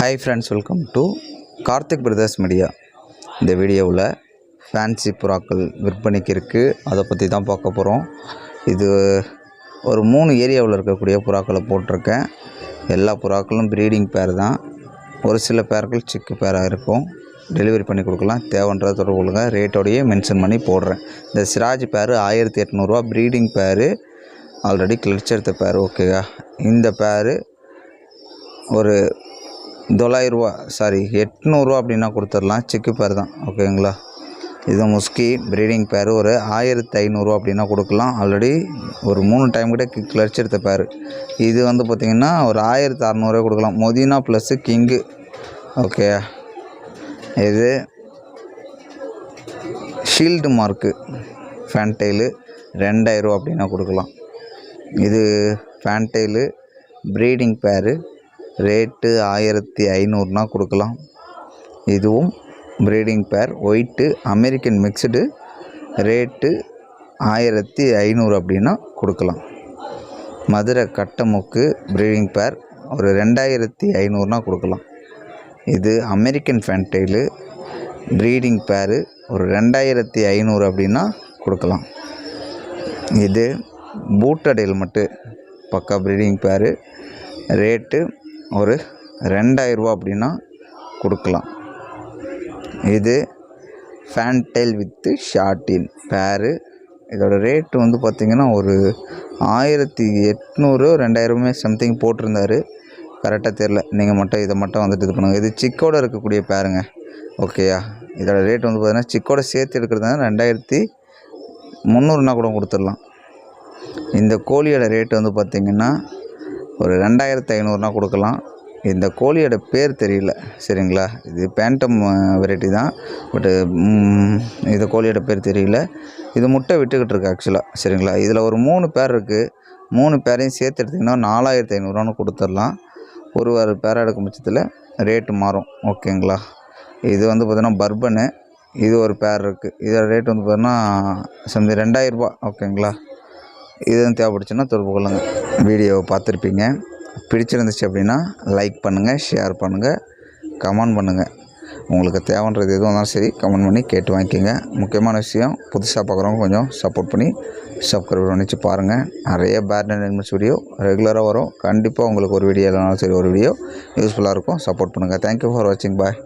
Hi friends welcome to Karthik brothers media இந்த வீடியோவில் fancy புறாக்கள் விற்பனைக்கு இருக்குது அதை பற்றி தான் பார்க்க போகிறோம் இது ஒரு மூணு ஏரியாவில் இருக்கக்கூடிய புறாக்களை போட்டிருக்கேன். எல்லா புறாக்களும் ப்ரீடிங் பேர் தான். ஒரு சில பேர்கள் சிக்கு பேராக இருக்கும். டெலிவரி பண்ணி கொடுக்கலாம். தேவைன்றத தொடர்பு கொள்ளுங்கள் ரேட்டோடையே மென்ஷன் பண்ணி போடுறேன். இந்த சிராஜ் பேர் ஆயிரத்தி எட்நூறுரூவா ப்ரீடிங் பேர் ஆல்ரெடி கிளர்ச்சி எடுத்த பேர் ஓகேவா இந்த பேர் ஒரு தொள்ளாயிரரூவா சாரி எட்நூறுரூவா அப்படின்னா கொடுத்துடலாம். செக்கு பேர் தான் ஓகேங்களா இது முஸ்கி ப்ரீடிங் பேர் ஒரு ஆயிரத்தி ஐநூறுரூவா அப்படின்னா கொடுக்கலாம். ஆல்ரெடி ஒரு மூணு டைம் கிட்ட கிக் எடுத்த பேர் இது வந்து பார்த்திங்கன்னா ஒரு ஆயிரத்தி அறநூறுவா கொடுக்கலாம். மொதினா ப்ளஸ்ஸு கிங்கு ஓகே இது ஷீல்டு மார்க்கு ஃபேன்டைலு ரெண்டாயிரரூவா அப்படின்னா கொடுக்கலாம். இது ஃபேன்டைலு ப்ரீடிங் பேரு ரேட்டு ஆயிரத்தி ஐநூறுனா கொடுக்கலாம். இதுவும் ப்ரீடிங் பேர் ஒயிட்டு அமெரிக்கன் மிக்சடு ரேட்டு ஆயிரத்தி ஐநூறு அப்படின்னா கொடுக்கலாம். மதுரை கட்டமுக்கு ப்ரீடிங் பேர் ஒரு ரெண்டாயிரத்தி ஐநூறுனா கொடுக்கலாம். இது அமெரிக்கன் ஃபேன்டைலு ப்ரீடிங் பேரு ஒரு ரெண்டாயிரத்தி ஐநூறு அப்படின்னா கொடுக்கலாம். இது பூட்டடையில் மட்டும் பக்கா ப்ரீடிங் பேரு ரேட்டு ஒரு ரெண்டாயிரரூவா அப்படின்னா கொடுக்கலாம். இது ஃபேன்டைல் வித்து ஷார்டின் பேரு இதோட ரேட்டு வந்து பார்த்திங்கன்னா ஒரு ஆயிரத்தி எட்நூறு ரெண்டாயிரமே சம்திங் போட்டிருந்தாரு. கரெக்டாக தெரில நீங்கள் மட்டும் இதை மட்டும் வந்துட்டு இது பண்ணுங்கள் இது சிக்கோட இருக்கக்கூடிய பேருங்க ஓகேயா இதோட ரேட் வந்து பார்த்திங்கன்னா சிக்கோட சேர்த்து எடுக்கிறதுனால ரெண்டாயிரத்தி முந்நூறுனா கூட கொடுத்துடலாம். இந்த கோழியோட ரேட் வந்து பார்த்திங்கன்னா ஒரு ரெண்டாயிரத்து ஐநூறுனா கொடுக்கலாம். இந்த கோழியோட பேர் தெரியல சரிங்களா? இது பேண்டம் வெரைட்டி தான். பட்டு இந்த கோழியோட பேர் தெரியல. இது முட்டை விட்டுக்கிட்டு இருக்கு ஆக்சுவலாக சரிங்களா? இதில் ஒரு மூணு பேர் இருக்குது மூணு பேரையும் சேர்த்து எடுத்திங்கன்னா நாலாயிரத்து ஐநூறுவான்னு கொடுத்துடலாம். ஒரு ஒரு பேர் எடுக்கும் பட்சத்தில் ரேட்டு மாறும் ஓகேங்களா? இது வந்து பார்த்திங்கன்னா பர்பனு இது ஒரு பேர் இருக்குது இதோட ரேட் வந்து பார்த்திங்கன்னா சம்திங் ரெண்டாயிரரூபா ஓகேங்களா? இதுவும் தேவைப்படுச்சுன்னா தொடர்பு கொள்ளுங்கள் வீடியோவை பார்த்துருப்பீங்க. பிடிச்சிருந்துச்சு அப்படின்னா லைக் பண்ணுங்கள் ஷேர் பண்ணுங்கள் கமெண்ட் பண்ணுங்கள் உங்களுக்கு தேவைன்றது எதுவும் இருந்தாலும் சரி கமெண்ட் பண்ணி கேட்டு வாங்கிக்கோங்க. முக்கியமான விஷயம் புதுசாக பார்க்குறவங்க கொஞ்சம் சப்போர்ட் பண்ணி சப்ஸ்கிரைப் பண்ணிச்சு பாருங்கள் நிறைய பேட் அண்ட் வீடியோ ரெகுலராக வரும். கண்டிப்பாக உங்களுக்கு ஒரு வீடியோ இல்லைனாலும் சரி ஒரு வீடியோ யூஸ்ஃபுல்லாக இருக்கும். சப்போர்ட் பண்ணுங்கள் தேங்க்யூ ஃபார் வாட்சிங் பாய்